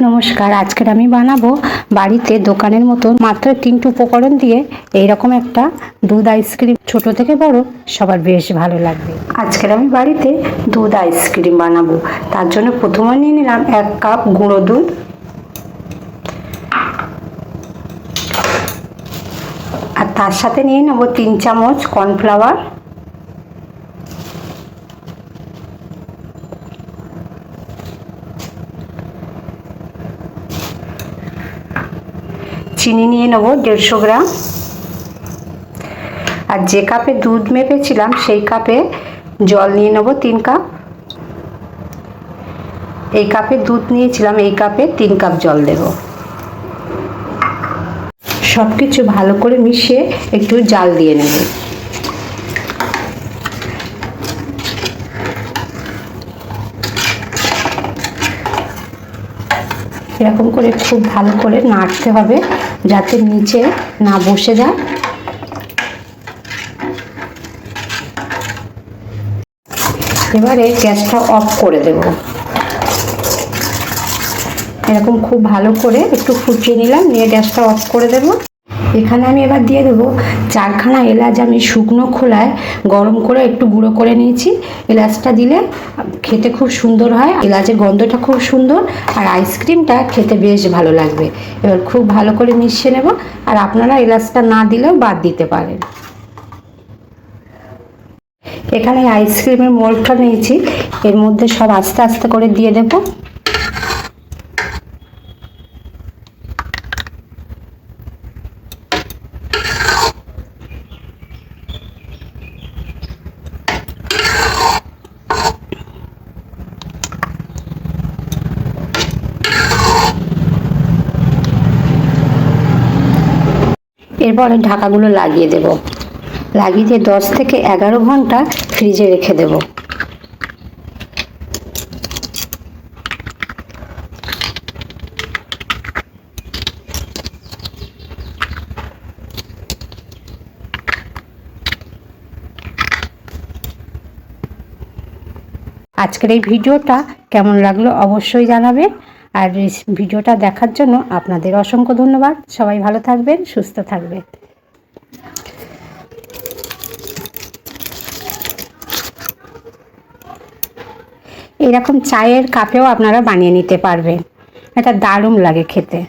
নমস্কার, আজকের আমি বানাবো বাড়িতে দোকানের মতো মাত্র তিনটে উপকরণ দিয়ে এইরকম একটা দুধ আইসক্রিম। ছোট থেকে বড়, সবার বেশ ভালো লাগবে। আজকের আমি বাড়িতে দুধ আইসক্রিম বানাবো। তার জন্য প্রথমে নিয়ে নিলাম এক কাপ গুঁড়ো দুধ। আর তার সাথে নিয়ে নেব তিন চামচ কর্নফ্লাওয়ার। চিনি নিয়ে নেব, দেড়শো গ্রাম। আর যে কাপে দুধ মেপেছিলাম, সেই কাপে জল নিয়ে নেব তিন কাপ। এই কাপে দুধ নিয়েছিলাম, এই কাপে তিন কাপ জল দেব। সব কিছু ভালো করে মিশিয়ে একটু জাল দিয়ে নেব। এরকম করে খুব ভালো করে নাড়তে হবে যাতে নিচে না বসে যায়। এবারে গ্যাসটা অফ করে দেব। এরকম খুব ভালো করে একটু ফুটিয়ে নিলাম, নিয়ে গ্যাসটা অফ করে দেব। এখানে আমি এবার দিয়ে দেবো চারখানা এলাচ আমি শুকনো খোলায় গরম করে একটু গুঁড়ো করে নিয়েছি। এলাচটা দিলে খেতে খুব সুন্দর হয়। এলাচের গন্ধটা খুব সুন্দর আর আইসক্রিমটা খেতে বেশ ভালো লাগবে। এবার খুব ভালো করে মিশিয়ে নেব আর আপনারা এলাচটা না দিলেও বাদ দিতে পারেন। এখানে আইসক্রিমের মোল্ডটা নিয়েছি। এর মধ্যে সব আস্তে আস্তে করে দিয়ে দেবো। এরপরে ঢাকাগুলো লাগিয়ে দেব। লাগিয়ে দিয়ে দশ থেকে এগারো ঘণ্টা ফ্রিজে রেখে দেব। আজকের এই ভিডিওটা কেমন লাগল অবশ্যই জানাবেন। আর ভিডিওটা দেখার জন্য আপনাদের অসংখ্য ধন্যবাদ। সবাই ভালো থাকবেন, সুস্থ থাকবেন। এরকম চায়ের কাপেও আপনারা বানিয়ে নিতে পারবেন। এটা দারুণ লাগে খেতে।